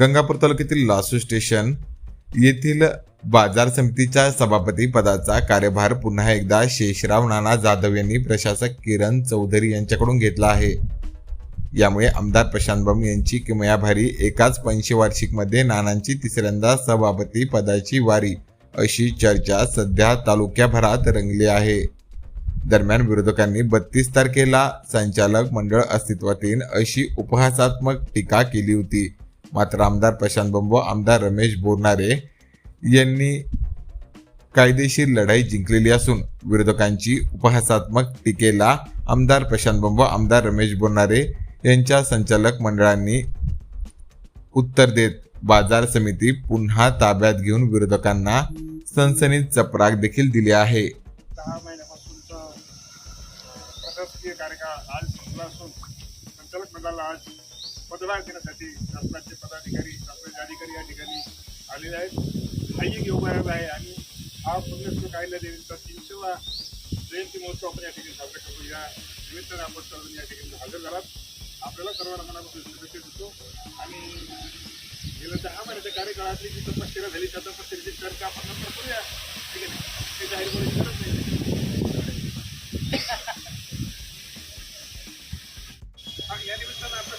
गंगापूर तालुक्यातील लासू स्टेशन येथील बाजार समितीच्या सभापती पदाचा कार्यभार पुन्हा एकदा शेषराव नाना जाधव यांनी प्रशासक किरण चौधरी यांच्याकडून घेतला आहे. यामुळे आमदार प्रशांत बम यांची किमयाभारी एकाच पंचवार्षिकमध्ये नानांची तिसऱ्यांदा सभापती पदाची वारी अशी चर्चा सध्या तालुक्याभरात रंगली आहे. दरम्यान विरोधकांनी बत्तीस तारखेला संचालक मंडळ अस्तित्वात येईल अशी उपहासात्मक टीका केली होती. मात्र आमदार प्रशांत बंब आमदार रमेश बोरनारे यांनी कायदेशीर लढाई जिंकलेली असून विरोधकांची उपहासात्मक टीकेला आमदार प्रशांत बंब आमदार रमेश बोरनारे यांच्या संचालक मंडळांनी उत्तर देत बाजार समिती पुन्हा ताब्यात घेऊन विरोधकांना सनसनीत चपराक देखील दिली आहे. दहा महिन्यापासूनचा प्रशासकीय कार्यकाळ आज संपला असून संचालक मंडळाला आज मतदान देण्यासाठी शासनाचे पदाधिकारी शासनाचे अधिकारी या ठिकाणी आलेले आहेत. हाही घेऊन आलेला आहे आणि हा पुण्यश्री कायदा देवींचा तीनशेवा जयंती महोत्सव आपण या ठिकाणी साजरा करतो. या निमित्ताने आपण सर्वांनी या ठिकाणी हजर झालात. आपल्याला सर्वांना मनापासून शुभेच्छा देतो. आणि गेल्या दहा महिन्याच्या कार्यकाळातली जी तपश्चर्या झाली त्या तपश्चर्याची चर्चा आपण नंतर करूया. ठीक आहे ते जाहीर करायची गरज नाही हा, या निमित्तानं आपल्या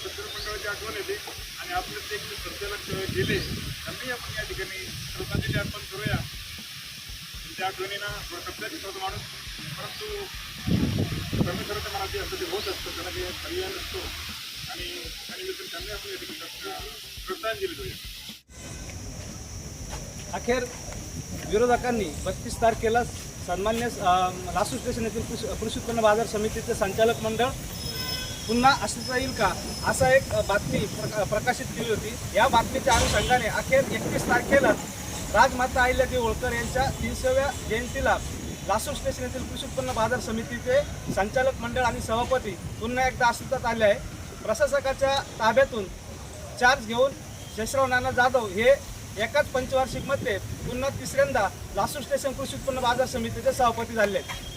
त्यांची आठवण येते आणि आपले ते जे संचालक गेले. त्यांनी आपण या ठिकाणी श्रद्धांजली अर्पण करूया त्यांच्या आठवणींना थोडं शब्दात होतो माणूस परंतु परमेश्वराच्या मनात जे असतं ते होत असतं त्याला काही पर्याय नसतो. आणि त्यानिमित्त त्यांनी आपण या ठिकाणी श्रद्धांजली देऊया अखेर विरोधकांनी बत्तीस तारखेला सन्मान्य लासू स्टेशन येथील कृषी उत्पन्न बाजार समितीचे संचालक मंडळ पुन्हा अस्तित्वात येईल का? असा एक बातमी प्रका प्रकाशित केली होती. या बातमीच्या अनुषंगाने अखेर एकतीस तारखेला राजमाता अहिल्यादेवी होळकर यांच्या तीनशेव्या जयंतीला लासूर स्टेशन येथील कृषी उत्पन्न बाजार समितीचे संचालक मंडळ आणि सभापती पुन्हा एकदा अस्तित्वात आले आहे. प्रशासकाच्या ताब्यातून चार्ज घेऊन शेषराव नाना जाधव हे एकाच पंचवार्षिकमध्ये पुन्हा तिसऱ्यांदा लासूर स्टेशन कृषी उत्पन्न बाजार समितीचे सभापती झाले आहेत.